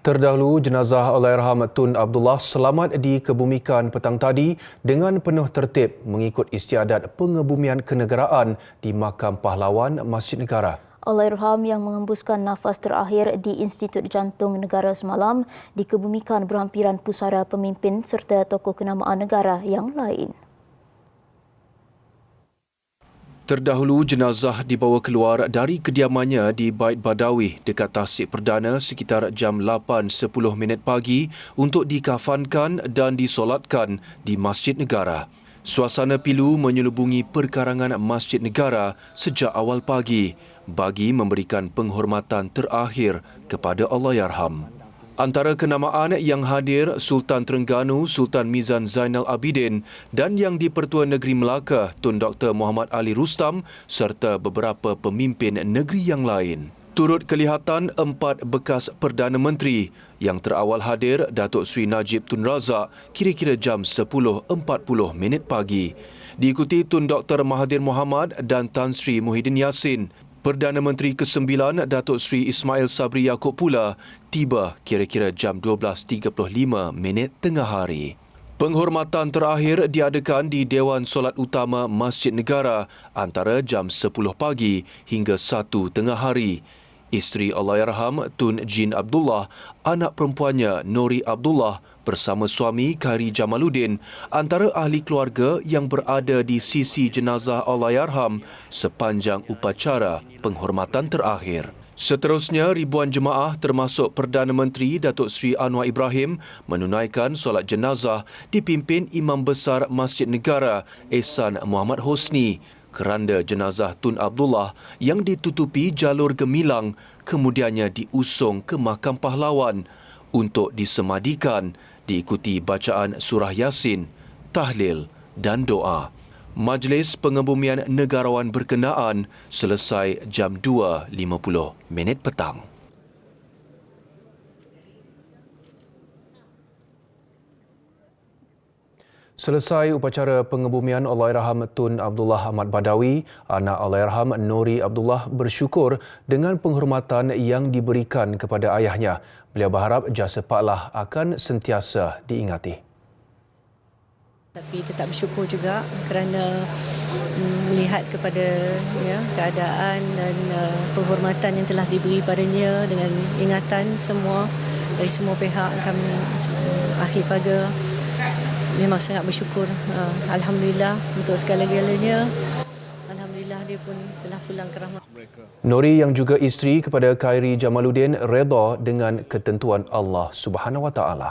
Terdahulu, jenazah Allahyarham Tun Abdullah selamat dikebumikan petang tadi dengan penuh tertib mengikut istiadat pengebumian kenegaraan di Makam Pahlawan Masjid Negara. Allahyarham yang mengembuskan nafas terakhir di Institut Jantung Negara semalam dikebumikan berhampiran pusara pemimpin serta tokoh kenamaan negara yang lain. Terdahulu jenazah dibawa keluar dari kediamannya di Bait Badawi dekat Tasik Perdana sekitar jam 8.10 minit pagi untuk dikafankan dan disolatkan di Masjid Negara. Suasana pilu menyelubungi perkarangan Masjid Negara sejak awal pagi bagi memberikan penghormatan terakhir kepada Allahyarham. Antara kenamaan yang hadir Sultan Terengganu Sultan Mizan Zainal Abidin dan yang di-Pertua Negeri Melaka Tun Dr. Muhammad Ali Rustam serta beberapa pemimpin negeri yang lain. Turut kelihatan empat bekas Perdana Menteri yang terawal hadir Datuk Seri Najib Tun Razak kira-kira jam 10.40 minit pagi. Diikuti Tun Dr. Mahathir Mohamad dan Tan Sri Muhyiddin Yassin Perdana Menteri ke-9 Datuk Seri Ismail Sabri Yaakob pula tiba kira-kira jam 12.35 minit tengah hari. Penghormatan terakhir diadakan di Dewan Solat Utama Masjid Negara antara jam 10 pagi hingga 1 tengah hari. Isteri Allahyarham Tun Jin Abdullah, anak perempuannya Nori Abdullah bersama suami Khairi Jamaluddin antara ahli keluarga yang berada di sisi jenazah Allahyarham sepanjang upacara penghormatan terakhir. Seterusnya, ribuan jemaah termasuk Perdana Menteri Datuk Seri Anwar Ibrahim menunaikan solat jenazah dipimpin Imam Besar Masjid Negara Ehsan Muhammad Hosni keranda jenazah Tun Abdullah yang ditutupi jalur gemilang kemudiannya diusung ke makam pahlawan untuk disemadikan diikuti bacaan surah Yasin, tahlil dan doa. Majlis pengebumian negarawan berkenaan selesai jam 2.50 minit petang. Selesai upacara pengebumian Allahyarham Tun Abdullah Ahmad Badawi, anak Allahyarham Nuri Abdullah bersyukur dengan penghormatan yang diberikan kepada ayahnya. Beliau berharap jasa Pak Lah akan sentiasa diingati. Tapi tetap bersyukur juga kerana mm, melihat kepada ya, keadaan dan uh, penghormatan yang telah diberi padanya dengan ingatan semua dari semua pihak kami ahli keluarga memang sangat bersyukur uh, alhamdulillah untuk segala-galanya. Alhamdulillah dia pun telah pulang ke rahmat. Mereka. Nori yang juga isteri kepada Khairi Jamaluddin redha dengan ketentuan Allah Subhanahu wa taala.